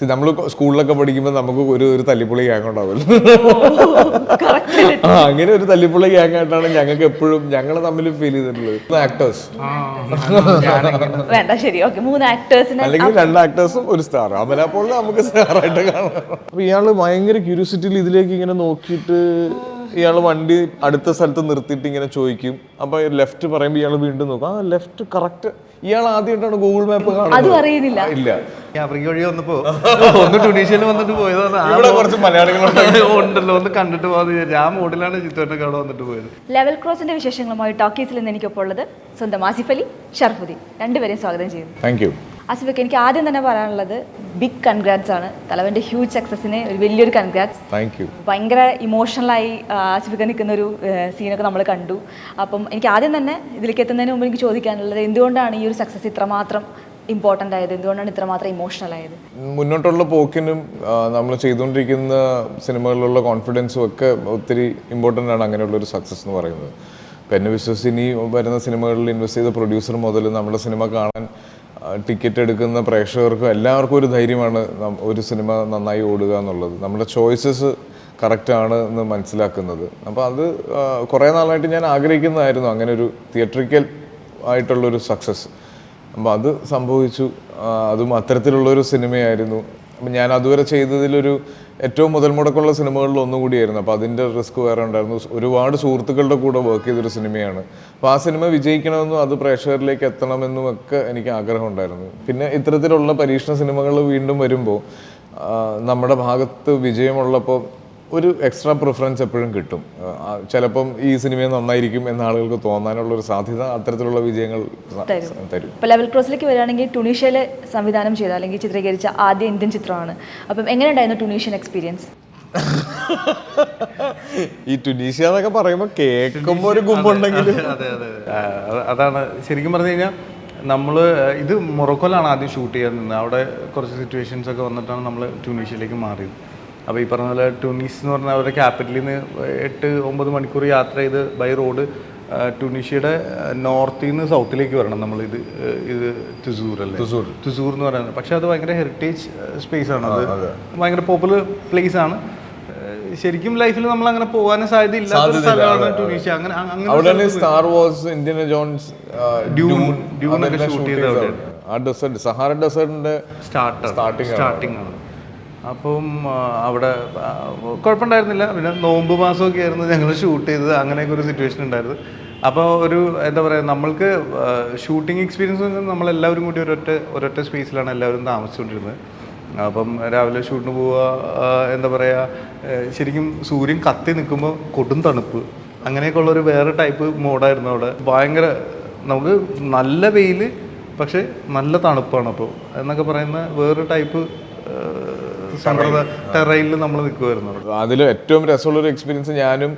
നമ്മൾ സ്കൂളിലൊക്കെ പഠിക്കുമ്പോൾ നമുക്ക് ഒരു ഒരു തല്ലിപ്പൊളി ഗ്യാങ് ഉണ്ടാവുമല്ലോ. ആ അങ്ങനെ ഒരു തല്ലിപ്പൊളി ഗ്യാങ് ആയിട്ടാണ് ഞങ്ങൾക്ക് എപ്പോഴും ഞങ്ങൾ തമ്മിൽ ഫീൽ ചെയ്തിട്ടുള്ളത്. ആക്ടേഴ്സ് വേണ്ട ശരി. ഓക്കെ മൂന്ന് ആക്ടേഴ്സിനെ അല്ലെങ്കിൽ രണ്ട് ആക്ടേഴ്സും ഒരു സ്റ്റാർ അമലപ്പോൾ നമുക്ക് സ്റ്റാർ ആയിട്ട് കാണാം. അപ്പൊ ഇയാൾ ഭയങ്കര ക്യൂരിയോസിറ്റിയിൽ ഇതിലേക്ക് ഇങ്ങനെ നോക്കിയിട്ട് ഇയാൾ വണ്ടി അടുത്ത സ്ഥലത്ത് നിർത്തിയിട്ട് ഇങ്ങനെ ചോദിക്കും. അപ്പൊ ലെഫ്റ്റ് പറയുമ്പോൾ ഇയാൾ വീണ്ടും നോക്കും. ആ ലെഫ്റ്റ് കറക്റ്റ് ഇയാൾ ആദ്യമായിട്ടാണ് ഗൂഗിൾ മാപ്പ് അതും കാണുന്നത്. അറിയുന്നില്ല. ഇല്ല. ആഫ്രിക്ക വഴി വന്നപ്പോ ഒന്ന് ടുണീഷ്യയിൽ വന്നിട്ട് പോയതാണ്. ഇവിടെ കുറച്ച് മലയാളികളുണ്ട് ഉണ്ടല്ലോ ഒന്ന് കണ്ടിട്ട് പോകാന്ന് വിചാരിച്ചു. ആ മോഡിലാണ് ചിത്തോട്ടൊക്കെ അവിടെ വന്നിട്ട് പോയത്. ലെവൽ ക്രോസിന്റെ വിശേഷങ്ങളുമായി ടോക്കീസിൽ നിന്ന് എനിക്കൊപ്പം ഉള്ളത് സ്വന്തം ആസിഫ് അലി ഷർഫുദ്ദീൻ രണ്ടുപേരെയും സ്വാഗതം ചെയ്യുന്നു. താങ്ക് യു ആസിഫൊക്കെ എനിക്ക് ആദ്യം തന്നെ പറയാനുള്ളത് ബിഗ് കൺഗ്രാറ്റ്സ് ആണ്. തലവന്റെ ഹ്യൂജ് സക്സസിന് ഒരു വലിയൊരു കൺഗ്രാറ്റ്സ് താങ്ക് യു ഭയങ്കര ഇമോഷണലായി ആസിഫിക്ക നിൽക്കുന്ന ഒരു സീനൊക്കെ നമ്മൾ കണ്ടു. അപ്പം എനിക്ക് ആദ്യം തന്നെ ഇതിലേക്ക് എത്തുന്നതിന് മുമ്പ് എനിക്ക് ചോദിക്കാനുള്ളത് എന്തുകൊണ്ടാണ് ഈ ഒരു സക്സസ് ഇത്രമാത്രം ഇമ്പോർട്ടന്റ് ആയത്? എന്തുകൊണ്ടാണ് ഇത്രമാത്രം ഇമോഷണൽ ആയത്? മുന്നോട്ടുള്ള പോക്കിനും നമ്മൾ ചെയ്തുകൊണ്ടിരിക്കുന്ന സിനിമകളിലുള്ള കോൺഫിഡൻസും ഒക്കെ ഒത്തിരി ഇമ്പോർട്ടന്റ് ആണ് അങ്ങനെയുള്ള ഒരു സക്സസ് എന്ന് പറയുന്നത്. ഇപ്പം എന്നെ വിശ്വസിച്ച് ഇനി വരുന്ന സിനിമകളിൽ ഇൻവെസ്റ്റ് ചെയ്ത പ്രൊഡ്യൂസർ മുതൽ നമ്മുടെ സിനിമ കാണാൻ ടിക്കറ്റ് എടുക്കുന്ന പ്രേക്ഷകർക്കും എല്ലാവർക്കും ഒരു ധൈര്യമാണ് ഒരു സിനിമ നന്നായി ഓടുക എന്നുള്ളത്. നമ്മുടെ ചോയ്സസ് കറക്റ്റാണ് എന്ന് മനസ്സിലാക്കുന്നത്. അപ്പോൾ അത് കുറേ നാളായിട്ട് ഞാൻ ആഗ്രഹിക്കുന്നതായിരുന്നു അങ്ങനെ ഒരു തിയേറ്ററിക്കൽ ആയിട്ടുള്ളൊരു സക്സസ് അപ്പോൾ അത് സംഭവിച്ചു. അതും അത്തരത്തിലുള്ളൊരു സിനിമയായിരുന്നു. അപ്പം ഞാൻ അതുവരെ ചെയ്തതിലൊരു ഏറ്റവും മുതൽ മുടക്കുള്ള സിനിമകളിൽ ഒന്നും കൂടിയായിരുന്നു. അപ്പോൾ അതിന്റെ റിസ്ക് വേറെ ഉണ്ടായിരുന്നു. ഒരുപാട് സുഹൃത്തുക്കളുടെ കൂടെ വർക്ക് ചെയ്തൊരു സിനിമയാണ്. അപ്പോൾ ആ സിനിമ വിജയിക്കണമെന്നും അത് പ്രേക്ഷകരിലേക്ക് എത്തണമെന്നും ഒക്കെ എനിക്ക് ആഗ്രഹമുണ്ടായിരുന്നു പിന്നെ ഇത്തരത്തിലുള്ള പരീക്ഷണ സിനിമകൾ വീണ്ടും വരുമ്പോൾ നമ്മുടെ ഭാഗത്ത് വിജയമുള്ളപ്പോൾ ഒരു എക്സ്ട്രാ പ്രിഫറൻസ് എപ്പോഴും കിട്ടും. ചിലപ്പം ഈ സിനിമ നന്നായിരിക്കും എന്ന ആളുകൾക്ക് തോന്നാനുള്ള ഒരു സാധ്യത അത്തരത്തിലുള്ള വിജയങ്ങൾ തരും. ഇപ്പോൾ ലെവൽ ക്രോസിലേക്ക് വരികയാണെങ്കിൽ ടുണീഷ്യയിലെ സംവിധാനം ചെയ്ത അല്ലെങ്കിൽ ചിത്രീകരിച്ച ആദ്യ ഇന്ത്യൻ ചിത്രമാണ്. അപ്പം എങ്ങനെയുണ്ടായിരുന്നു ടുണീഷ്യൻ എക്സ്പീരിയൻസ് ഈ ടുനീഷ്യ എന്നൊക്കെ പറയുമ്പോൾ കേൾക്കുമ്പോൾ ഒരു ഗുമ്പുണ്ടെങ്കിൽ അതെ അതെ അതാണ്. ശരിക്കും പറഞ്ഞു കഴിഞ്ഞാൽ നമ്മൾ ഇത് മൊറോക്കോയിലാണ് ആദ്യം ഷൂട്ട് ചെയ്യാൻ നിന്നത് അവിടെ കുറച്ച് സിറ്റുവേഷൻസ് ഒക്കെ വന്നിട്ടാണ് നമ്മൾ ട്യൂണീഷ്യയിലേക്ക് മാറിയത്. അപ്പോൾ ഈ പറഞ്ഞ പോലെ ടുണീസ് എന്ന് പറഞ്ഞാൽ അവരുടെ ക്യാപിറ്റലിൽ നിന്ന് എട്ട് ഒമ്പത് മണിക്കൂർ യാത്ര ചെയ്ത് ബൈ റോഡ് ടുനീഷ്യയുടെ നോർത്തിൽ നിന്ന് സൗത്തിലേക്ക് വരണം നമ്മൾ ഇത് ഇത് തുസൂർ അല്ലേ? തുസൂർ തുസൂർ എന്ന് പറയുന്നത്. പക്ഷേ അത് ഭയങ്കര ഹെറിറ്റേജ് സ്പേസ് ആണ്. അത് ഭയങ്കര പോപ്പുലർ പ്ലേസ് ആണ്. ശരിക്കും ലൈഫിൽ നമ്മൾ അങ്ങനെ പോകാൻ സാധ്യത ഇല്ലാത്ത സ്ഥലമാണ് അങ്ങനെ Star Wars Indiana Jones Dune Dune ഒക്കെ ഷൂട്ട് ചെയ്ത ഡെസേർട്ടിന്റെ സ്റ്റാർട്ടിംഗ് സ്റ്റാർട്ടിംഗ് ആണ്. അപ്പം അവിടെ കുഴപ്പമുണ്ടായിരുന്നില്ല. പിന്നെ നോമ്പ് മാസമൊക്കെ ആയിരുന്നു ഞങ്ങൾ ഷൂട്ട് ചെയ്തത്. അങ്ങനെയൊക്കെ ഒരു സിറ്റുവേഷൻ ഉണ്ടായിരുന്നു. അപ്പോൾ ഒരു എന്താ പറയുക നമ്മൾക്ക് ഷൂട്ടിംഗ് എക്സ്പീരിയൻസ് നമ്മളെല്ലാവരും കൂടി ഒരൊറ്റ ഒരൊറ്റ സ്പേസിലാണ് എല്ലാവരും താമസിച്ചുകൊണ്ടിരുന്നത്. അപ്പം രാവിലെ ഷൂട്ടിന് പോവുക എന്താ പറയുക ശരിക്കും സൂര്യൻ കത്തി നിൽക്കുമ്പോൾ കൊടും തണുപ്പ്. അങ്ങനെയൊക്കെ ഉള്ളൊരു വേറെ ടൈപ്പ് മോഡായിരുന്നു അവിടെ. ഭയങ്കര നമുക്ക് നല്ല വെയിൽ പക്ഷേ നല്ല തണുപ്പാണ് അപ്പോൾ. എന്നൊക്കെ പറയുന്ന വേറൊരു ടൈപ്പ് സമ്മർദ്ദ ടെറൈനിൽ നമ്മൾ നിൽക്കുമായിരുന്നു അതിൽ ഏറ്റവും രസമുള്ളൊരു എക്സ്പീരിയൻസ് ഞാനും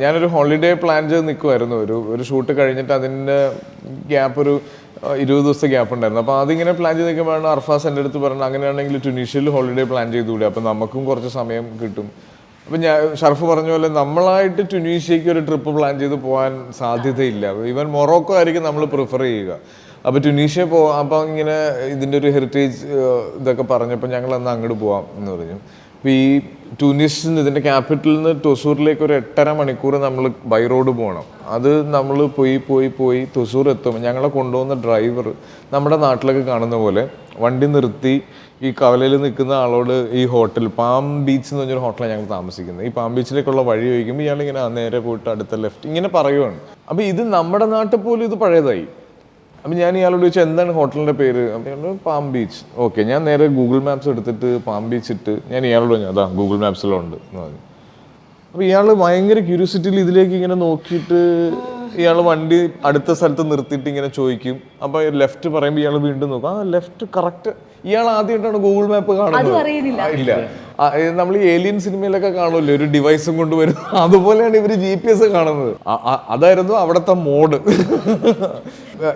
ഞാനൊരു ഹോളിഡേ പ്ലാൻ ചെയ്ത് നിൽക്കുമായിരുന്നു ഒരു ഒരു ഷൂട്ട് കഴിഞ്ഞിട്ട് അതിന്റെ ഗ്യാപ്പ് ഒരു ഇരുപത് ദിവസത്തെ ഗ്യാപ്പ് ഉണ്ടായിരുന്നു. അപ്പോൾ അതിങ്ങനെ പ്ലാൻ ചെയ്ത് നിൽക്കുമ്പോഴാണ് അർഫാസ് എന്റെ അടുത്ത് പറഞ്ഞത് അങ്ങനെയാണെങ്കിൽ ടുനീഷ്യയിൽ ഹോളിഡേ പ്ലാൻ ചെയ്തുകൂടെ? അപ്പോൾ നമുക്കും കുറച്ച് സമയം കിട്ടും. അപ്പം ഞാൻ ഷർഫ് പറഞ്ഞ പോലെ നമ്മളായിട്ട് ടുനീഷ്യയ്ക്ക് ഒരു ട്രിപ്പ് പ്ലാൻ ചെയ്ത് പോകാൻ സാധ്യതയില്ല. ഈവൻ മൊറോക്കോ ആയിരിക്കും നമ്മൾ പ്രിഫർ ചെയ്യുക. അപ്പോൾ ടുനീഷ്യ പോ അപ്പോൾ ഇങ്ങനെ ഇതിന്റെ ഒരു ഹെറിറ്റേജ് ഇതൊക്കെ പറഞ്ഞപ്പോൾ ഞങ്ങൾ അന്ന് അങ്ങോട്ട് പോവാം എന്ന് പറഞ്ഞു. അപ്പോൾ ഈ ട്യൂണിസിൽ നിന്ന് ഇതിന്റെ ക്യാപിറ്റലിൽ നിന്ന് തൊസൂറിലേക്ക് ഒരു എട്ടര മണിക്കൂർ നമ്മൾ ബൈ റോഡ് പോകണം അത് നമ്മൾ പോയി പോയി പോയി തൊസൂർ എത്തും. ഞങ്ങളെ കൊണ്ടുപോകുന്ന ഡ്രൈവർ നമ്മുടെ നാട്ടിലൊക്കെ കാണുന്ന പോലെ വണ്ടി നിർത്തി ഈ കവലയിൽ നിൽക്കുന്ന ആളോട് ഈ ഹോട്ടൽ പാം ബീച്ച് എന്ന് പറഞ്ഞൊരു ഹോട്ടലാണ് ഞങ്ങൾ താമസിക്കുന്നത്. ഈ പാം ബീച്ചിലേക്കുള്ള വഴി ചോദിക്കുമ്പോൾ ഇയാളിങ്ങനെ ഇങ്ങനെ നേരെ പോയിട്ട് അടുത്ത ലെഫ്റ്റ് ഇങ്ങനെ പറയുവാണ്. അപ്പോൾ ഇത് നമ്മുടെ നാട്ടിൽ പോലും ഇത് പഴയതായി. അപ്പം ഞാൻ ഇയാളോട് ചോദിച്ചു എന്താണ് ഹോട്ടലിന്റെ പേര്? അപ്പം പാം ബീച്ച്. ഓക്കെ ഞാൻ നേരെ ഗൂഗിൾ മാപ്സ് എടുത്തിട്ട് പാം ബീച്ച് ഇട്ട് ഞാൻ ഇയാളോട് പറഞ്ഞു അതാ ഗൂഗിൾ മാപ്സിലുണ്ട് എന്ന് പറഞ്ഞു. അപ്പോൾ ഇയാൾ ഭയങ്കര ക്യൂരിയോസിറ്റിയിൽ ഇതിലേക്ക് ഇങ്ങനെ നോക്കിയിട്ട് ഇയാൾ വണ്ടി അടുത്ത സ്ഥലത്ത് നിർത്തിയിട്ട് ഇങ്ങനെ ചോദിക്കും. അപ്പോൾ ലെഫ്റ്റ് പറയുമ്പോൾ ഇയാൾ വീണ്ടും നോക്കും ആ ലെഫ്റ്റ് കറക്റ്റ് ഇയാൾ ആദ്യമായിട്ടാണ് ഗൂഗിൾ മാപ്പ് കാണുന്നത്. ഇല്ല. നമ്മൾ ഈ ഏലിയൻ സിനിമയിലൊക്കെ കാണുമല്ലോ ഒരു ഡിവൈസും കൊണ്ടുവരും അതുപോലെയാണ് ഇവർ ജി പി എസ് കാണുന്നത്. അതായിരുന്നു അവിടുത്തെ മോഡ്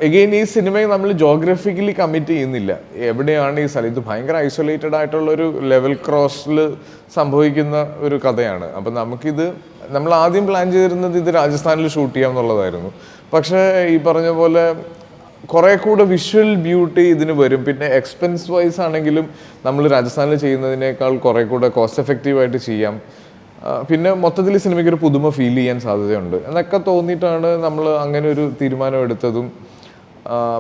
എഗെയിൻ ഈ സിനിമയെ നമ്മൾ ജോഗ്രഫിക്കലി കമ്മിറ്റ് ചെയ്യുന്നില്ല. എവിടെയാണ് ഈ സ്ഥലം? ഇത് ഭയങ്കര ഐസൊലേറ്റഡ് ആയിട്ടുള്ള ഒരു ലെവൽ ക്രോസിൽ സംഭവിക്കുന്ന ഒരു കഥയാണ്. അപ്പം നമുക്കിത് നമ്മൾ ആദ്യം പ്ലാൻ ചെയ്തിരുന്നത് ഇത് രാജസ്ഥാനിൽ ഷൂട്ട് ചെയ്യാം എന്നുള്ളതായിരുന്നു. പക്ഷേ ഈ പറഞ്ഞ പോലെ കുറേ കൂടെ വിഷ്വൽ ബ്യൂട്ടി ഇതിന് വരും. പിന്നെ എക്സ്പെൻസ് വൈസ് ആണെങ്കിലും നമ്മൾ രാജസ്ഥാനിൽ ചെയ്യുന്നതിനേക്കാൾ കുറേ കൂടെ കോസ്റ്റ് എഫക്റ്റീവായിട്ട് ചെയ്യാം. പിന്നെ മൊത്തത്തിൽ സിനിമയ്ക്ക് ഒരു പുതുമ ഫീൽ ചെയ്യാൻ സാധ്യതയുണ്ട്. എന്നൊക്കെ തോന്നിയിട്ടാണ് നമ്മൾ അങ്ങനെ ഒരു തീരുമാനം എടുത്തതും.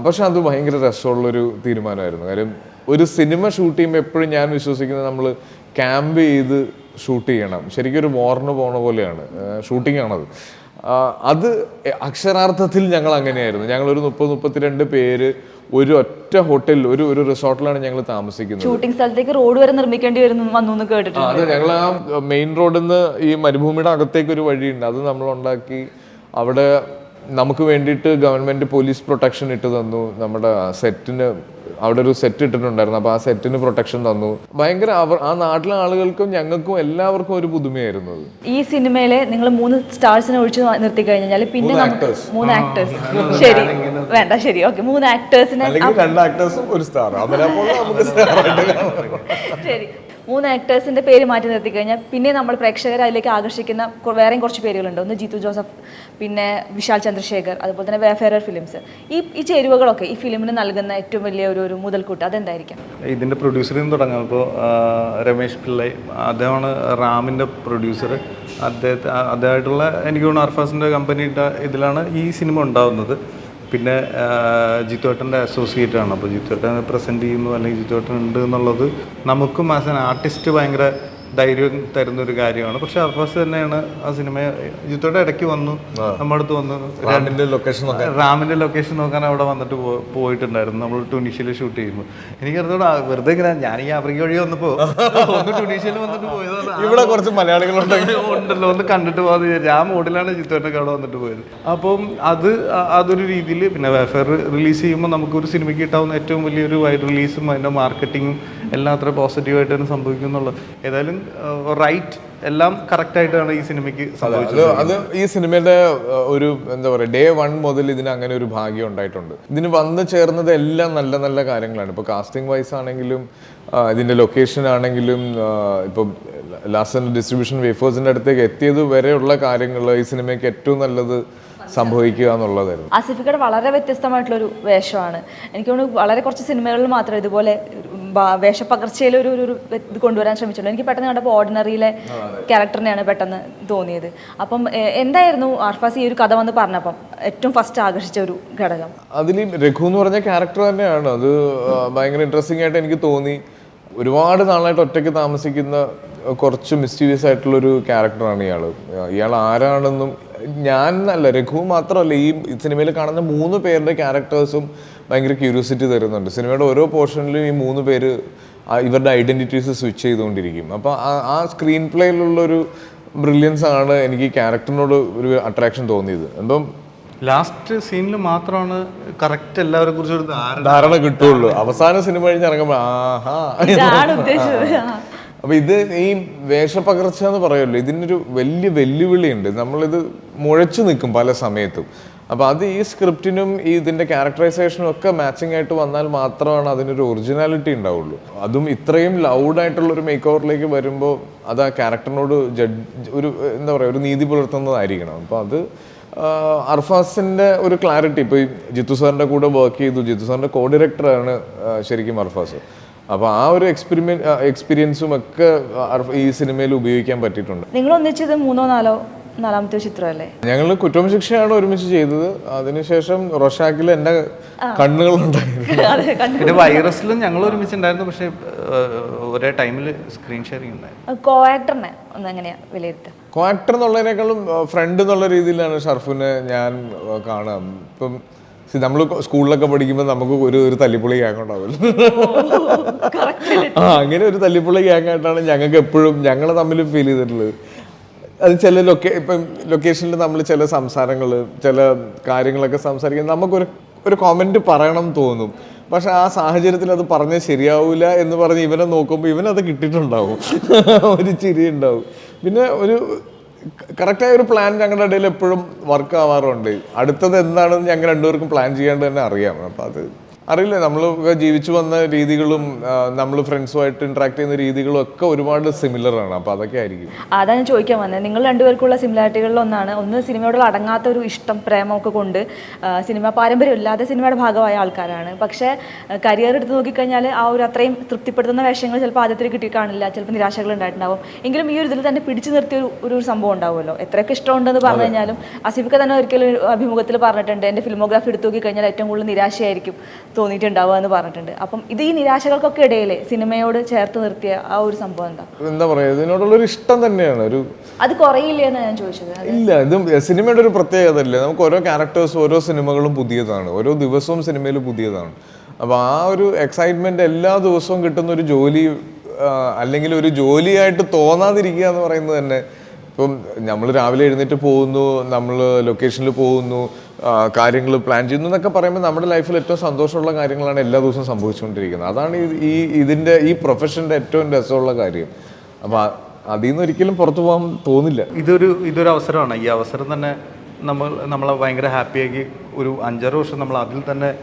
പക്ഷെ അത് ഭയങ്കര രസമുള്ളൊരു തീരുമാനമായിരുന്നു. കാര്യം ഒരു സിനിമ ഷൂട്ട് ചെയ്യുമ്പോൾ എപ്പോഴും ഞാൻ വിശ്വസിക്കുന്നത് നമ്മൾ ക്യാമ്പ് ചെയ്ത് ഷൂട്ട് ചെയ്യണം. ശരിക്കും ഒരു വാറിന് പോണ പോലെയാണ്. ഷൂട്ടിംഗ് ആണത്. അത് അക്ഷരാർത്ഥത്തിൽ ഞങ്ങൾ അങ്ങനെയായിരുന്നു. ഞങ്ങൾ ഒരു മുപ്പത് മുപ്പത്തിരണ്ട് പേര് ഒരു ഒറ്റ ഹോട്ടലിൽ ഒരു ഒരു റിസോർട്ടിലാണ് ഞങ്ങൾ താമസിക്കുന്നത്. ഷൂട്ടിംഗ് സ്ഥലത്തേക്ക് റോഡ് വരെ നിർമ്മിക്കേണ്ടി വരുന്നു വന്നു എന്ന് കേട്ടിട്ടുണ്ട്. അതെ ഞങ്ങൾ ആ മെയിൻ റോഡിൽ നിന്ന് ഈ മരുഭൂമിയുടെ അകത്തേക്ക് ഒരു വഴിയുണ്ട്. അത് നമ്മൾ ഉണ്ടാക്കി അവിടെ നമുക്ക് വേണ്ടിയിട്ട് ഗവൺമെന്റ് പോലീസ് പ്രൊട്ടക്ഷൻ ഇട്ട് തന്നു. നമ്മുടെ സെറ്റിന് അവിടെ ഒരു സെറ്റ് ഇട്ടിട്ടുണ്ടായിരുന്നു. അപ്പോൾ ആ സെറ്റിന് പ്രൊട്ടക്ഷൻ തന്നു. ഭയങ്കര അവർ ആ നാട്ടിലെ ആളുകൾക്കും ഞങ്ങൾക്കും എല്ലാവർക്കും ഒരു പുതുമയായിരുന്നു ഈ സിനിമയിലെ നിങ്ങൾ മൂന്ന് സ്റ്റാർസിനെ ഒഴിച്ച് നിർത്തി കഴിഞ്ഞാൽ പിന്നെ മൂന്ന് നമുക്ക് മൂന്ന് ആക്ടേഴ്സ് ശരി. വേണ്ട ശരി. ഓക്കെ മൂന്ന് ആക്ടേഴ്സിനെ രണ്ട് ആക്ടേഴ്സും ഒരു സ്റ്റാർ ശരി. മൂന്ന് ആക്ടേഴ്സിന്റെ പേര് മാറ്റി നിർത്തി കഴിഞ്ഞാൽ പിന്നെ നമ്മൾ പ്രേക്ഷകരെ അതിലേക്ക് ആകർഷിക്കുന്ന വേറെയും കുറച്ച് പേരുകളുണ്ട്. ഒന്ന് ജിത്തു ജോസഫ് പിന്നെ വിശാൽ ചന്ദ്രശേഖർ അതുപോലെ തന്നെ വേഫെയർ ഫിലിംസ്. ഈ ഈ ചേരുവകളൊക്കെ ഈ ഫിലിമിന് നൽകുന്ന ഏറ്റവും വലിയ ഒരു ഒരു മുതൽക്കൂട്ട് അതെന്തായിരിക്കും? ഇതിന്റെ പ്രൊഡ്യൂസറിൽ നിന്ന് തുടങ്ങാം. ഇപ്പോൾ രമേശ് പിള്ളൈ അദ്ദേഹമാണ് റാമിന്റെ പ്രൊഡ്യൂസർ അദ്ദേഹത്തെ അദ്ദേഹമായിട്ടുള്ള എനിക്ക് തോന്നുന്നു അർഫാസിന്റെ കമ്പനിയുടെ ഇതിലാണ് ഈ സിനിമ ഉണ്ടാവുന്നത്. പിന്നെ ജിത്തുവേട്ടന്റെ അസോസിയേറ്റ് ആണ്. അപ്പോൾ ജിത്തുവേട്ടൻ പ്രസന്റ് ചെയ്യുന്നു അല്ലെങ്കിൽ ജിത്തുവേട്ടൻ ഉണ്ട് എന്നുള്ളത് നമുക്കും ആസ് ആൻ ആർട്ടിസ്റ്റ് ഭയങ്കര ധൈര്യം തരുന്ന ഒരു കാര്യമാണ്. പക്ഷെ അർഫാസ് തന്നെയാണ് ആ സിനിമ യുദ്ധയുടെ ഇടയ്ക്ക് വന്നു നമ്മുടെ അടുത്ത് വന്നു. റാമിന്റെ ലൊക്കേഷൻ റാമിന്റെ ലൊക്കേഷൻ നോക്കാൻ അവിടെ വന്നിട്ട് പോയിട്ടുണ്ടായിരുന്നു. നമ്മൾ ടുണീഷ്യയിൽ ഷൂട്ട് ചെയ്യുമ്പോൾ എനിക്ക് അറിഞ്ഞോട് വെറുതെ ഇങ്ങനെ ഞാൻ ഈ ആഫ്രിക്ക വഴി വന്നപ്പോ ഒന്ന് ടുണീഷ്യയിൽ വന്നിട്ട് പോയതാണ്. ഇവിടെ കുറച്ച് മലയാളികളുണ്ട്. ഉണ്ടല്ലോ ഒന്ന് കണ്ടിട്ട് പോകാതെ ആ മോഡിലാണ് ജിത്തോന്റെ അവിടെ വന്നിട്ട് പോയത്. അപ്പം അത് അതൊരു രീതിയിൽ പിന്നെ വെഫെയർ റിലീസ് ചെയ്യുമ്പോൾ നമുക്ക് ഒരു സിനിമയ്ക്ക് കിട്ടാവുന്ന ഏറ്റവും വലിയൊരു വൈഡ് റിലീസും അതിന്റെ മാർക്കറ്റിങ്ങും എല്ലാം അത്ര പോസിറ്റീവായിട്ട് തന്നെ സംഭവിക്കും എന്നുള്ളത് ഏതായാലും റൈറ്റ് എല്ലാം കറക്റ്റായിട്ടാണ് ഈ സിനിമയ്ക്ക് സംഭവിച്ചത് അത് ഈ സിനിമയുടെ ഒരു എന്താ പറയുക ഡേ വൺ മുതൽ ഇതിന് അങ്ങനെ ഒരു ഭാഗ്യം ഉണ്ടായിട്ടുണ്ട്. ഇതിന് വന്നു ചേർന്നത് എല്ലാം നല്ല നല്ല കാര്യങ്ങളാണ്. ഇപ്പോൾ കാസ്റ്റിംഗ് വൈസ് ആണെങ്കിലും ഇതിന്റെ ഇതിന്റെ ലൊക്കേഷൻ ആണെങ്കിലും ഇപ്പം ലാസ്റ്റ് ഡിസ്ട്രിബ്യൂഷൻ വേഫേഴ്സിന്റെ അടുത്തേക്ക് എത്തിയത് വരെയുള്ള കാര്യങ്ങൾ ഈ സിനിമയ്ക്ക് ഏറ്റവും നല്ലത് സംഭവിക്കുക എന്നുള്ളതായിരുന്നു. ആസിഫിക്കയുടെ വളരെ വ്യത്യസ്തമായിട്ടുള്ളൊരു വേഷമാണ്. എനിക്ക് തോന്നുന്നു വളരെ കുറച്ച് സിനിമകളിൽ മാത്രം ഇതുപോലെ വേഷപ്പകർച്ചയിൽ ഒരു ഒരു ഒരു ഇത് കൊണ്ടുവരാൻ ശ്രമിച്ചുള്ളൂ എനിക്ക് പെട്ടെന്ന് കണ്ടപ്പോൾ ഓർഡിനറിയിലെ ക്യാരക്ടറിനെയാണ് പെട്ടെന്ന് തോന്നിയത്. അപ്പം എന്തായിരുന്നു ആർഫാസ് ഈ ഒരു കഥ വന്ന് പറഞ്ഞപ്പം ഏറ്റവും ഫസ്റ്റ് ആകർഷിച്ച ഒരു ഘടകം? അതിൽ രഘു എന്ന് പറഞ്ഞ ക്യാരക്ടർ തന്നെയാണ്. അത് ഭയങ്കര ഇൻട്രസ്റ്റിംഗ് ആയിട്ട് എനിക്ക് തോന്നി. ഒരുപാട് നാളായിട്ട് ഒറ്റയ്ക്ക് താമസിക്കുന്ന കുറച്ച് മിസ്റ്റീരിയസ് ആയിട്ടുള്ളൊരു ക്യാരക്ടറാണ് ഇയാൾ ഇയാൾ ആരാണെന്നും ഞാൻ അല്ല രഘു മാത്രമല്ല ഈ സിനിമയിൽ കാണുന്ന മൂന്ന് പേരുടെ ക്യാരക്ടേഴ്സും ഭയങ്കര ക്യൂരിയോസിറ്റി തരുന്നുണ്ട്. സിനിമയുടെ ഓരോ പോർഷനിലും ഈ മൂന്ന് പേര് ഇവരുടെ ഐഡന്റിറ്റീസ് സ്വിച്ച് ചെയ്തുകൊണ്ടിരിക്കും. അപ്പോൾ ആ സ്ക്രീൻ പ്ലേയിലുള്ളൊരു ബ്രില്യൻസ് ആണ് എനിക്ക് ക്യാരക്ടറിനോട് ഒരു അട്രാക്ഷൻ തോന്നിയത്. അപ്പം ലാസ്റ്റ് സീനിൽ മാത്രമാണ് കറക്റ്റ് എല്ലാവരെ കുറിച്ച് ഒരു ധാരണ. കിട്ടുള്ളൂ. അവസാന സിനിമ കഴിഞ്ഞ് ഇറങ്ങുമ്പോൾ ആഹാ. അപ്പൊ ഇത് ഈ വേഷപ്പകർച്ച എന്ന് പറയുമല്ലോ ഇതിനൊരു വലിയ വെല്ലുവിളിയുണ്ട്. നമ്മളിത് മുഴച്ചു നിൽക്കും പല സമയത്തും. അപ്പൊ അത് ഈ സ്ക്രിപ്റ്റിനും ഈ ഇതിന്റെ ക്യാരക്ടറൈസേഷനും ഒക്കെ മാച്ചിങ് ആയിട്ട് വന്നാൽ മാത്രമാണ് അതിനൊരു ഒറിജിനാലിറ്റി ഉണ്ടാവുള്ളൂ. അതും ഇത്രയും ലൗഡ് ആയിട്ടുള്ള ഒരു മേക്ക് ഓവറിലേക്ക് വരുമ്പോൾ അത് ആ ക്യാരക്ടറിനോട് ജഡ്ജ് ഒരു എന്താ പറയുക ഒരു നീതി പുലർത്തുന്നതായിരിക്കണം. അപ്പോൾ അത് അർഫാസിന്റെ ഒരു ക്ലാരിറ്റി ഇപ്പോൾ ഈ ജിത്തു സാറിന്റെ കൂടെ വർക്ക് ചെയ്തു. ജിത്തു സാറിന്റെ കോ ഡയറക്ടറാണ് ശരിക്കും അർഫാസ്. അപ്പോൾ ആ ഒരു എക്സ്പെരിമെന്റ് എക്സ്പീരിയൻസും ഒക്കെ ഈ സിനിമയിൽ ഉപയോഗിക്കാൻ പറ്റിയിട്ടുണ്ട്. നിങ്ങൾ ഒന്നിച്ചത് മൂന്നോ നാലോ? നാലാമത്തെ ചിത്രമല്ലേ? ഞങ്ങൾ കുറ്റവും ശിക്ഷയാണ് ഒരുമിച്ച് ചെയ്തത്. അതിനുശേഷം റൊഷാക്കിൽ എന്റെ കണ്ണുകൾ. ഉണ്ടായിരുന്നു വൈറസിലും ഞങ്ങൾ ഒരുമിച്ചുണ്ടായിരുന്നു. പക്ഷേ ഒരേ ടൈമിൽ സ്ക്രീൻ ഷെയറിംഗ് ഉണ്ടായിരുന്നു. കോ ആക്ടറിനെ ഒന്ന് എങ്ങനെയാ വിലയിരുത്തുക? കോ ആക്ടർ എന്നുള്ളതിനേക്കാളും ഫ്രണ്ട് എന്നുള്ള രീതിയിലാണ് ഷർഫിനെ ഞാൻ കാണുക. ഇപ്പം നമ്മൾ സ്കൂളിലൊക്കെ പഠിക്കുമ്പോൾ നമുക്ക് ഒരു ഒരു തല്ലിപ്പൊളി ഗ്യാങ് ഉണ്ടാവില്ല. ആ അങ്ങനെ ഒരു തല്ലിപ്പൊളി ഗ്യാങ് ആയിട്ടാണ് ഞങ്ങൾക്ക് എപ്പോഴും ഞങ്ങൾ തമ്മിൽ ഫീൽ ചെയ്തിട്ടുള്ളത്. അത് ചില ലൊക്കേ ഇപ്പം ലൊക്കേഷനിൽ നമ്മൾ ചില സംസാരങ്ങൾ ചില കാര്യങ്ങളൊക്കെ സംസാരിക്കുന്നത് നമുക്കൊരു ഒരു കോമന്റ് പറയണം തോന്നും. പക്ഷെ ആ സാഹചര്യത്തിൽ അത് പറഞ്ഞാൽ ശരിയാവില്ല എന്ന് പറഞ്ഞ് ഇവനെ നോക്കുമ്പോൾ ഇവനത് കിട്ടിയിട്ടുണ്ടാവും. ഒരു ചിരി ഉണ്ടാവും. പിന്നെ ഒരു കറക്റ്റായ ഒരു പ്ലാൻ ഞങ്ങളുടെ ഇടയിൽ എപ്പോഴും വർക്ക് ആവാറുണ്ട്. അടുത്തത് എന്താണെന്ന് ഞങ്ങൾ രണ്ടുപേർക്കും പ്ലാൻ ചെയ്യാണ്ട് തന്നെ അറിയാം. അപ്പം അത് അറിയില്ല. നമ്മൾ ജീവിച്ചു വന്ന രീതികളും നമ്മൾ ഫ്രണ്ട്സുമായിട്ട് ഇന്ററാക്ട് ചെയ്യുന്ന രീതികളും ഒക്കെ ഒരുപാട് സിമിലർ ആണ്. അപ്പൊ അതൊക്കെ ആയിരിക്കും. അതാണ് ഞാൻ ചോദിക്കാൻ വന്നത്. നിങ്ങൾ രണ്ടുപേർക്കുള്ള സിമിലാരിറ്റികളിൽ ഒന്നാണ്. ഒന്ന് സിനിമയോടുള്ള അടങ്ങാത്ത ഒരു ഇഷ്ടം പ്രേമമൊക്കെ കൊണ്ട് സിനിമ പാരമ്പര്യം ഇല്ലാതെ സിനിമയുടെ ഭാഗമായ ആൾക്കാരാണ്. പക്ഷേ കരിയർ എടുത്ത് നോക്കിക്കഴിഞ്ഞാൽ ആ ഒരു അത്രയും തൃപ്തിപ്പെടുത്തുന്ന വേഷങ്ങൾ ചിലപ്പോൾ ആദ്യത്തിൽ കിട്ടി കാണില്ല ചിലപ്പോൾ നിരാശകൾ ഉണ്ടായിട്ടുണ്ടാവും. എങ്കിലും ഈ ഒരു ഇതിൽ തന്നെ പിടിച്ചു നിർത്തിയ ഒരു ഒരു സംഭവം ഉണ്ടാവുമല്ലോ. എത്രയൊക്കെ ഇഷ്ടമുണ്ടെന്ന് പറഞ്ഞു കഴിഞ്ഞാലും അസിഫിക്ക തന്നെ ഒരിക്കലും അഭിമുഖത്തിൽ പറഞ്ഞിട്ടുണ്ട് എന്റെ ഫിലിമോഗ്രാഫി എടുത്ത് നോക്കി കഴിഞ്ഞാൽ ഏറ്റവും കൂടുതൽ നിരാശയായിരിക്കും. തോന്നിയിട്ടുണ്ടാവുക എന്ന് പറഞ്ഞിട്ടുണ്ട്. അപ്പം ഇത് ഈ നിരാശകൾക്കൊക്കെ ഇടയിൽ സിനിമയോട് ചേർത്ത് നിർത്തിയ ആ ഒരു സംഭവം എന്താ? എന്താ പറയാ? ഇതിനോടുള്ള ഒരു ഇഷ്ടം തന്നെയാണ്. ഒരു അത് കുറയില്ലേ എന്നാണ് ഞാൻ ചോദിച്ചത്. ഇല്ല ഇത് സിനിമയുടെ ഒരു പ്രത്യേകത അല്ലേ. നമുക്ക് ഓരോ ക്യാരക്ടേഴ്സും ഓരോ സിനിമകളും പുതിയതാണ്. ഓരോ ദിവസവും സിനിമയിൽ പുതിയതാണ്. അപ്പോൾ ആ ഒരു എക്സൈറ്റ്മെന്റ് എല്ലാ ദിവസവും കിട്ടുന്ന ഒരു ജോലി അല്ലെങ്കിൽ ഒരു ജോലിയായിട്ട് തോന്നാതിരിക്കുക എന്ന് പറയുന്നത് തന്നെ ഇപ്പം നമ്മൾ രാവിലെ എഴുന്നേറ്റ് പോകുന്നു നമ്മൾ ലൊക്കേഷനിൽ പോകുന്നു കാര്യങ്ങൾ പ്ലാൻ ചെയ്യുന്നു എന്നൊക്കെ പറയുമ്പോൾ നമ്മുടെ ലൈഫിൽ ഏറ്റവും സന്തോഷമുള്ള കാര്യങ്ങളാണ് എല്ലാ ദിവസവും സംഭവിച്ചുകൊണ്ടിരിക്കുന്നത്. അതാണ് ഈ- ഇതിന്റെ ഈ പ്രൊഫഷന്റെ ഏറ്റവും രസമുള്ള കാര്യം. അപ്പോൾ അതിൽ നിന്ന് ഒരിക്കലും പുറത്തു പോകാൻ തോന്നില്ല. ഇതൊരു ഇതൊരു അവസരമാണ്. ഈ അവസരം തന്നെ നമ്മൾ നമ്മളെ ഭയങ്കര ഹാപ്പിയാക്കി ഒരു അഞ്ചാറ് വർഷം നമ്മൾ അതിൽ തന്നെ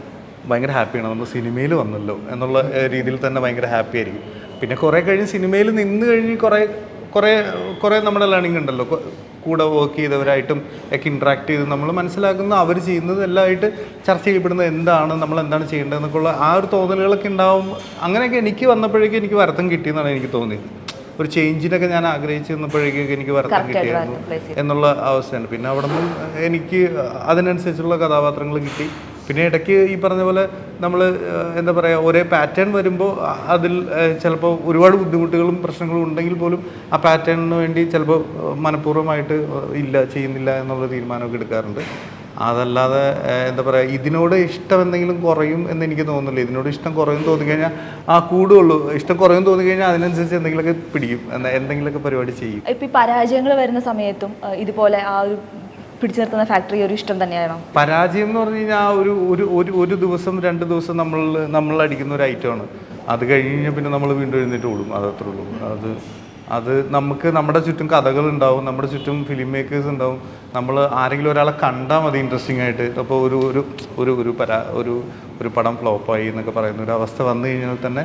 ഭയങ്കര ഹാപ്പിയാണ് നമ്മൾ സിനിമയിൽ വന്നല്ലോ എന്നുള്ള രീതിയിൽ തന്നെ ഭയങ്കര ഹാപ്പി ആയിരിക്കും. പിന്നെ കുറേ കഴിഞ്ഞ് സിനിമയിൽ നിന്ന് കഴിഞ്ഞ് കുറേ കുറേ കുറേ നമ്മുടെ ലേണിംഗ് ഉണ്ടല്ലോ. കൂടെ വർക്ക് ചെയ്തവരായിട്ടും ഒക്കെ ഇൻട്രാക്ട് ചെയ്ത് നമ്മൾ മനസ്സിലാക്കുന്ന അവർ ചെയ്യുന്നത് എല്ലാമായിട്ട് ചർച്ച ചെയ്യപ്പെടുന്നത് എന്താണ് നമ്മൾ എന്താണ് ചെയ്യേണ്ടതെന്നൊക്കെയുള്ള ആ ഒരു തോന്നലുകളൊക്കെ ഉണ്ടാവും. അങ്ങനെയൊക്കെ എനിക്ക് വന്നപ്പോഴേക്കും എനിക്ക് വരത്തം കിട്ടിയെന്നാണ് എനിക്ക് തോന്നിയത്. ഒരു ചേഞ്ചിനൊക്കെ ഞാൻ ആഗ്രഹിച്ചു നിന്നപ്പോഴേക്കൊക്കെ എനിക്ക് വരത്തം കിട്ടിയായിരുന്നു എന്നുള്ള അവസ്ഥയാണ്. പിന്നെ അവിടെ നിന്ന് എനിക്ക് അതിനനുസരിച്ചുള്ള കഥാപാത്രങ്ങൾ കിട്ടി. പിന്നെ ഇടയ്ക്ക് ഈ പറഞ്ഞ പോലെ നമ്മൾ എന്താ പറയുക ഒരേ പാറ്റേൺ വരുമ്പോൾ അതിൽ ചിലപ്പോൾ ഒരുപാട് ബുദ്ധിമുട്ടുകളും പ്രശ്നങ്ങളും ഉണ്ടെങ്കിൽ പോലും ആ പാറ്റേണിന് വേണ്ടി ചിലപ്പോൾ മനഃപൂർവമായിട്ട് ഇല്ല ചെയ്യുന്നില്ല എന്നുള്ള തീരുമാനമൊക്കെ എടുക്കാറുണ്ട്. അതല്ലാതെ എന്താ പറയുക ഇതിനോട് ഇഷ്ടം എന്തെങ്കിലും കുറയും എന്ന് എനിക്ക് തോന്നുന്നില്ല. ഇതിനോട് ഇഷ്ടം കുറയും തോന്നിക്കഴിഞ്ഞാൽ ആ കൂടുള്ളൂ. ഇഷ്ടം കുറയും തോന്നിക്കഴിഞ്ഞാൽ അതിനനുസരിച്ച് എന്തെങ്കിലുമൊക്കെ പിടിക്കും. എന്താ എന്തെങ്കിലുമൊക്കെ പരിപാടി ചെയ്യും. ഇപ്പം ഈ പരാജയങ്ങൾ വരുന്ന സമയത്തും ഇതുപോലെ ആ ഒരു പിടിച്ചു നിർത്തുന്ന ഫാക്ടറി ഒരു ഇഷ്ടം തന്നെയാണോ? പരാജയം എന്ന് പറഞ്ഞു കഴിഞ്ഞാൽ ഒരു ഒരു ഒരു ഒരു ദിവസം രണ്ട് ദിവസം നമ്മൾ നമ്മൾ അടിക്കുന്ന ഒരു ഐറ്റം ആണ്. അത് കഴിഞ്ഞ് കഴിഞ്ഞാൽ പിന്നെ നമ്മൾ വീണ്ടും എഴുന്നേറ്റ് ഓടും. അതത്രേ ഉള്ളൂ. അത് അത് നമുക്ക് നമ്മുടെ ചുറ്റും കഥകൾ ഉണ്ടാവും. നമ്മുടെ ചുറ്റും ഫിലിം മേക്കേഴ്സ് ഉണ്ടാവും. നമ്മൾ ആരെങ്കിലും ഒരാളെ കണ്ടാൽ മതി ഇൻട്രസ്റ്റിംഗ് ആയിട്ട്. അപ്പോൾ ഒരു ഒരു ഒരു ഒരു പരാ ഒരു ഒരു പടം ഫ്ലോപ്പായി എന്നൊക്കെ പറയുന്ന ഒരു അവസ്ഥ വന്നു കഴിഞ്ഞാൽ തന്നെ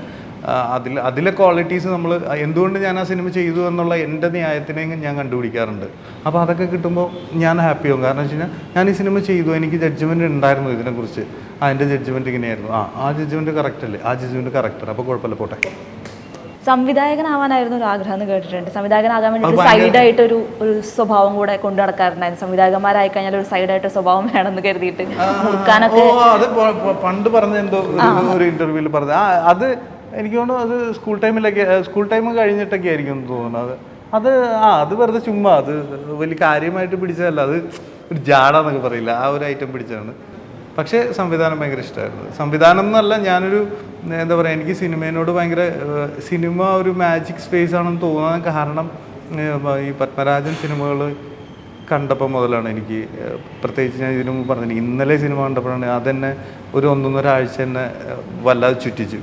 അതിൽ അതിലെ ക്വാളിറ്റീസ് നമ്മൾ എന്തുകൊണ്ട് ഞാൻ ആ സിനിമ ചെയ്തു എന്നുള്ള എന്റെ ന്യായത്തിനെ ഞാൻ കണ്ടുപിടിക്കാറുണ്ട്. അപ്പോൾ അതൊക്കെ കിട്ടുമ്പോൾ ഞാൻ ഹാപ്പി ആവും. കാരണം വെച്ച് കഴിഞ്ഞാൽ ഞാൻ ഈ സിനിമ ചെയ്തു. എനിക്ക് ജഡ്ജ്മെന്റ് ഉണ്ടായിരുന്നു ഇതിനെക്കുറിച്ച്. ആ എന്റെ ജഡ്ജ്മെന്റ് ഇങ്ങനെയായിരുന്നു. ആ ആ ജഡ്ജ്മെന്റ് കറക്റ്റ് അല്ലേ? ആ ജഡ്ജ്മെന്റ് കറക്റ്റ് അപ്പോൾ കുഴപ്പമില്ല പോട്ടെ. സംവിധായകനാവാനായിരുന്നു ഒരു ആഗ്രഹം എന്ന് കേട്ടിട്ടുണ്ട്. സംവിധായകനാകാൻ വേണ്ടി ഒരു സൈഡ് സൈഡായിട്ട് ഒരു ഒരു സ്വഭാവം കൂടെ കൊണ്ടു നടക്കാറുണ്ടായിരുന്നു സംവിധായകന്മാരായി കഴിഞ്ഞാൽ ഒരു സൈഡായിട്ട് സ്വഭാവം വേണമെന്ന് കരുതിയിട്ട് അത് പണ്ട് പറഞ്ഞ എന്തോ ഒരു- ഒരു ഇന്റർവ്യൂവിൽ പറഞ്ഞ. അത് എനിക്ക് തോന്നുന്നു അത് സ്കൂൾ ടൈമിലൊക്കെ സ്കൂൾ ടൈം കഴിഞ്ഞിട്ടൊക്കെ ആയിരിക്കും തോന്നുന്നു. അത് അത് ആ അത് വെറുതെ ചുമ്മാ അത് വലിയ കാര്യമായിട്ട് പിടിച്ചതല്ല അത് ഒരു ജാടാന്നൊക്കെ പറയില്ല ആ ഒരു ഐറ്റം പിടിച്ചതാണ്. പക്ഷേ സംവിധാനം ഭയങ്കര ഇഷ്ടമായിരുന്നു. സംവിധാനം എന്നല്ല ഞാനൊരു എന്താ പറയുക എനിക്ക് സിനിമയോട് ഭയങ്കര സിനിമ ഒരു മാജിക് സ്പേസ് ആണെന്ന് തോന്നാൻ കാരണം ഈ പത്മരാജൻ സിനിമകൾ കണ്ടപ്പോൾ മുതലാണ് എനിക്ക് പ്രത്യേകിച്ച് ഞാൻ ഇതിനു മുമ്പ് ഇന്നലെ സിനിമ കണ്ടപ്പോഴാണ് അതെന്നെ ഒരു ഒന്നൊന്നര ആഴ്ച തന്നെ വല്ലാതെ ചുറ്റിച്ചു.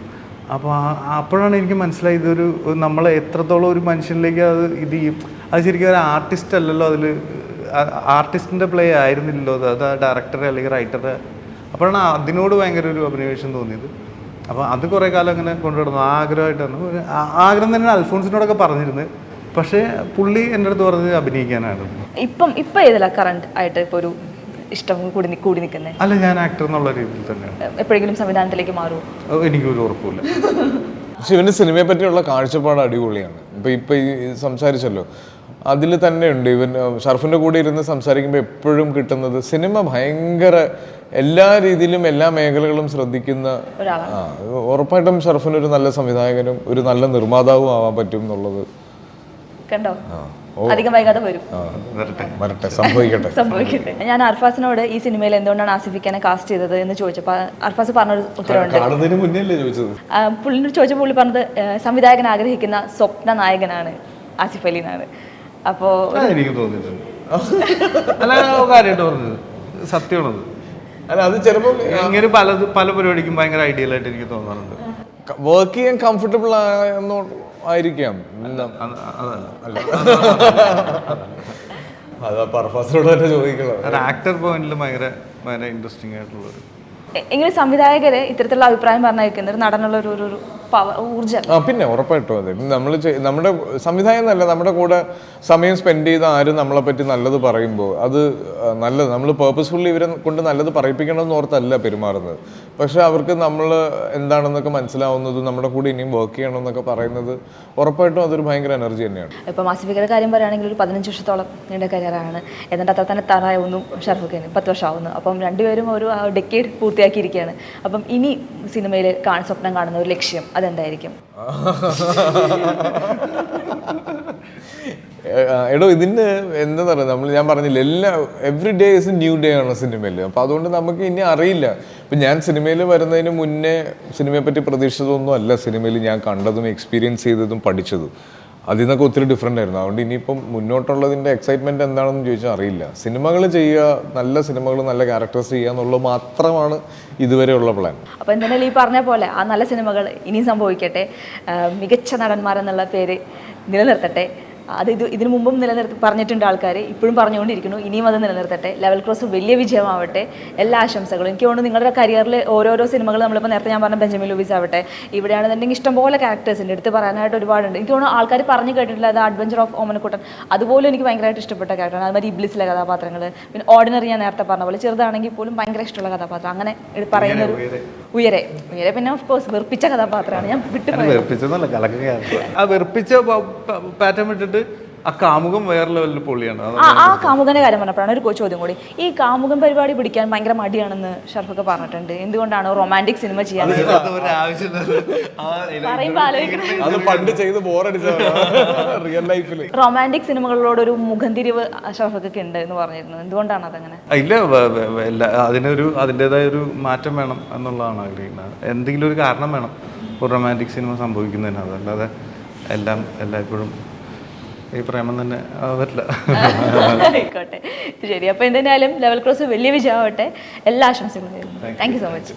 അപ്പോൾ അപ്പോഴാണ് എനിക്ക് മനസ്സിലായത് ഇതൊരു നമ്മൾ എത്രത്തോളം ഒരു മനുഷ്യനിലേക്ക് അത് ഇത് ചെയ്യും. അത് ശരിക്കും ഒരു ആർട്ടിസ്റ്റ് അല്ലല്ലോ അതിൽ ആർട്ടിസ്റ്റിന്റെ പ്ലേ ആയിരുന്നില്ലല്ലോ അത്. അത് ഡയറക്ടറെ അല്ലെങ്കിൽ റൈറ്ററെ അപ്പോഴാണ് അതിനോട് ഭയങ്കര ഒരു അഭിനിവേശം തോന്നിയത്. അപ്പോൾ അത് കുറേ കാലം അങ്ങനെ കൊണ്ടുവരുന്നു ആഗ്രഹമായിട്ടാണ് ആഗ്രഹം തന്നെ അൽഫോൺസിനോടൊക്കെ പറഞ്ഞിരുന്നു പക്ഷേ പുള്ളി എന്റെ അടുത്ത് പറഞ്ഞത് അഭിനയിക്കാനാണ്. ഇപ്പം ഇപ്പം ഏതല്ല കറണ്ട് ആയിട്ട് ഇപ്പോൾ ഒരു ഇഷ്ടം കൂടി കൂടി നിൽക്കുന്നത് അല്ല ഞാൻ ആക്ടർ എന്നുള്ള രീതിയിൽ തന്നെയാണ്. എപ്പോഴെങ്കിലും സംവിധാനത്തിലേക്ക് മാറുമോ എനിക്കൊരു ഉറപ്പില്ല പക്ഷെ സിനിമയെ പറ്റിയുള്ള കാഴ്ചപ്പാട് അടിപൊളിയാണ്. ഇപ്പൊ ഇപ്പൊ ഈ സംസാരിച്ചല്ലോ. അതിൽ തന്നെ ഉണ്ട്. ഇവൻ ഷർഫിന്റെ ഷർഫിന്റെ കൂടെ ഇരുന്ന് സംസാരിക്കുമ്പോൾ എപ്പോഴും കിട്ടുന്നത് സിനിമ ഭയങ്കര എല്ലാ രീതിയിലും എല്ലാ മേഖലകളും ശ്രദ്ധിക്കുന്ന ഉറപ്പായിട്ടും ഷർഫിന് ഒരു നല്ല സംവിധായകനും ഒരു നല്ല നിർമ്മാതാവും ആവാൻ പറ്റും എന്നുള്ളത്. കണ്ടോ? ആ. അധികം വൈകാതെ വരും. വരട്ടെ. സംഭവിക്കട്ടെ. സംഭവിക്കട്ടെ. ഞാൻ അർഫാസിനോട് ഈ സിനിമയിൽ എന്തുകൊണ്ടാണ് ആസിഫിക്കാനെ കാസ്റ്റ് ചെയ്തത് എന്ന് ചോദിച്ചപ്പോൾ അർഫാസ് പറഞ്ഞൊരു ഉത്തരവുണ്ട്. ചോദിച്ചത്? പുള്ളിനോട് ചോദിച്ചപ്പോൾ പുള്ളി പറഞ്ഞത് സംവിധായകൻ ആഗ്രഹിക്കുന്ന സ്വപ്ന നായകനാണ് ആസിഫ് അലി എന്നാണ്. അപ്പോ എനിക്ക് തോന്നിയിട്ടുണ്ട്. അല്ല കാര്യമായിട്ട് പറഞ്ഞത്. സത്യമാണത്. അല്ല അത് ചിലപ്പോൾ ഇങ്ങനെ പല പല പരിപാടിക്കും ഭയങ്കര ഐഡിയൽ ആയിട്ട് എനിക്ക് തോന്നാറുണ്ട്. വർക്ക് ചെയ്യാൻ കംഫർട്ടബിൾ ആയെന്നോ ആയിരിക്കാം. അത് തന്നെ ചോദിക്കണം ആക്ടർ പോയിന്റിൽ ഭയങ്കര ഭയങ്കര ഇൻട്രസ്റ്റിംഗ് ആയിട്ടുള്ളൊരു എ- എങ്കിലും സംവിധായകര് ഇത്തരത്തിലുള്ള അഭിപ്രായം പറഞ്ഞേക്കുന്ന ഒരു നടനുള്ള ഒരു ഒരു- ഒരു പവ- ഊർജം. ആ പിന്നെ ഉറപ്പായിട്ടും അതെ. നമ്മൾ നമ്മുടെ സംവിധായം എന്നല്ല നമ്മുടെ കൂടെ സമയം സ്പെൻഡ് ചെയ്ത ആരും നമ്മളെ പറ്റി നല്ലത് പറയുമ്പോൾ അത് നല്ലത്. നമ്മൾ പേർപ്പസ്ഫുള്ളി ഇവരെ കൊണ്ട് നല്ലത് പറയിപ്പിക്കണമെന്ന് ഓർത്തല്ല പെരുമാറുന്നത്. പക്ഷെ അവർക്ക് നമ്മൾ എന്താണെന്നൊക്കെ മനസ്സിലാവുന്നത് നമ്മുടെ കൂടെ ഇനിയും വർക്ക് ചെയ്യണം എന്നൊക്കെ പറയുന്നത് ഉറപ്പായിട്ടും അതൊരു ഭയങ്കര എനർജി തന്നെയാണ്. ഇപ്പം ആസിഫിക്കയുടെ കാര്യം പറയുകയാണെങ്കിൽ ഒരു പതിനഞ്ച് വർഷത്തോളം നീണ്ട കരിയറാണ് എന്നിട്ട് അത്ര തന്നെ താറാവുന്നു ഷർഫുഖിന് പത്ത് വർഷമാവുന്നു. അപ്പം രണ്ടുപേരും ഒരു ഡെക്കേഡ് പൂർത്തിയാക്കിയിരിക്കുകയാണ്. അപ്പം ഇനി സിനിമയിൽ കാണ സ്വപ്നം കാണുന്ന ഒരു ലക്ഷ്യം അതെന്തായിരിക്കും? എടോ ഇതിന് എന്താ പറയുക നമ്മൾ ഞാൻ പറഞ്ഞില്ല എല്ലാ every day is new day ആണ് സിനിമയിൽ അപ്പം അതുകൊണ്ട് നമുക്ക് ഇനി അറിയില്ല. ഇപ്പം ഞാൻ സിനിമയിൽ വരുന്നതിന് മുന്നേ സിനിമയെപ്പറ്റി പ്രതീക്ഷിച്ചതൊന്നും അല്ല സിനിമയിൽ ഞാൻ കണ്ടതും എക്സ്പീരിയൻസ് ചെയ്തതും പഠിച്ചതും. അതിൽ നിന്നൊക്കെ ഒത്തിരി ഡിഫറെന്റ് ആയിരുന്നു. അതുകൊണ്ട് ഇനിയിപ്പം മുന്നോട്ടുള്ളതിന്റെ എക്സൈറ്റ്മെന്റ് എന്താണെന്ന് ചോദിച്ചാൽ അറിയില്ല. സിനിമകൾ ചെയ്യുക നല്ല സിനിമകൾ നല്ല ക്യാരക്ടേഴ്സ് ചെയ്യുക എന്നുള്ളത് മാത്രമാണ് ഇതുവരെയുള്ള പ്ലാൻ അപ്പോൾ എന്തായാലും ഈ പറഞ്ഞ പോലെ ആ നല്ല സിനിമകൾ ഇനിയും സംഭവിക്കട്ടെ. മികച്ച നടന്മാരെന്നുള്ള പേര് നിലനിർത്തട്ടെ. അത് ഇത് ഇതിനു മുമ്പും നിലനിർത്തി പറഞ്ഞിട്ടുണ്ട് ആൾക്കാർ ഇപ്പോഴും പറഞ്ഞുകൊണ്ടിരിക്കുന്നു. ഇനിയും അത് നിലനിർത്തട്ടെ. ലെവൽ ക്രോസ് വലിയ വിജയമാവട്ടെ. എല്ലാ ആശംസകളും. എനിക്ക് തോന്നുന്നു നിങ്ങളുടെ കരിയറിൽ ഓരോരോ സിനിമകൾ നമ്മളിപ്പോൾ നേരത്തെ ഞാൻ പറഞ്ഞ ബെഞ്ചമിൻ ലൂബീസ് ആവട്ടെ ഇവിടെയാണെന്നുണ്ടെങ്കിൽ ഇഷ്ടംപോലെ ക്യാരക്ടേഴ്സിന്റെ എടുത്ത് പറയാനായിട്ട് ഒരുപാടുണ്ട്. എനിക്ക് തോന്നുന്നു ആൾക്കാർ പറഞ്ഞു കേട്ടിട്ടില്ല അത് അഡ്വഞ്ചർ ഓഫ് ഓമനക്കുട്ടൻ അതുപോലും എനിക്ക് ഭയങ്കരമായിട്ട് ഇഷ്ടപ്പെട്ട ക്യാരക്ടറാണ് അതുമാതിരി ഇബ്ലിസിലെ കഥാപാത്രങ്ങൾ പിന്നെ ഓർഡിനറി ഞാൻ നേരത്തെ പറഞ്ഞ പോലെ ചെറുതാണെങ്കിൽ പോലും ഭയങ്കര ഇഷ്ടമുള്ള കഥാപാത്രം. അങ്ങനെ ഇത് പറയുന്ന ഒരു ഉയരെ. ഉയരെ പിന്നെ ഓഫ് കോഴ്സ് വെറുപ്പിച്ച കഥാപാത്രമാണ്. ഞാൻ വിട്ടു വെറുപ്പിച്ചെന്നല്ല കലക്കുകയാണ് ആ വെറുപ്പിച്ച പാറ്റേൺ വിട്ടിട്ട് ആ കാമുകം വേറെ ലെവലിൽ പൊളിയാണ്. ആ ആ കാമുകന്റെ കാര്യം പറഞ്ഞപ്പോഴാണ് ഒരു ചോദ്യം കൂടി. ഈ കാമുകൻ പരിപാടി പിടിക്കാൻ ഭയങ്കര മടിയാണെന്ന് ഷർഫൊക്കെ പറഞ്ഞിട്ടുണ്ട്. എന്തുകൊണ്ടാണ് റൊമാന്റിക് സിനിമ ചെയ്യാൻ ഒരു അത് പണ്ട് ചെയ്ത് റിയൽ ലൈഫിൽ റൊമാന്റിക് സിനിമകളോടൊരു മുഖം തിരിവ് ഷർഫൊക്കെ ഉണ്ട് എന്ന് പറഞ്ഞിരുന്നു എന്തുകൊണ്ടാണ് അതങ്ങനെ? ഇല്ല അതിനൊരു അതിന്റെതായ ഒരു മാറ്റം വേണം എന്നുള്ളതാണ് ആഗ്രഹിക്കുന്നത്. എന്തെങ്കിലും ഒരു കാരണം വേണം. ഒരു റൊമാന്റിക് സിനിമ സംഭവിക്കുന്നതിന്. അതല്ലാതെ എല്ലാം എല്ലായ്പ്പോഴും ഈ പ്രേമം തന്നെ പറ്റില്ല ആയിക്കോട്ടെ. ശരി. അപ്പോൾ എന്തായാലും ലെവൽ ക്രോസ് വലിയ വിജയമാവട്ടെ. എല്ലാ ആശംസകളും താങ്ക് യു സോ മച്ച്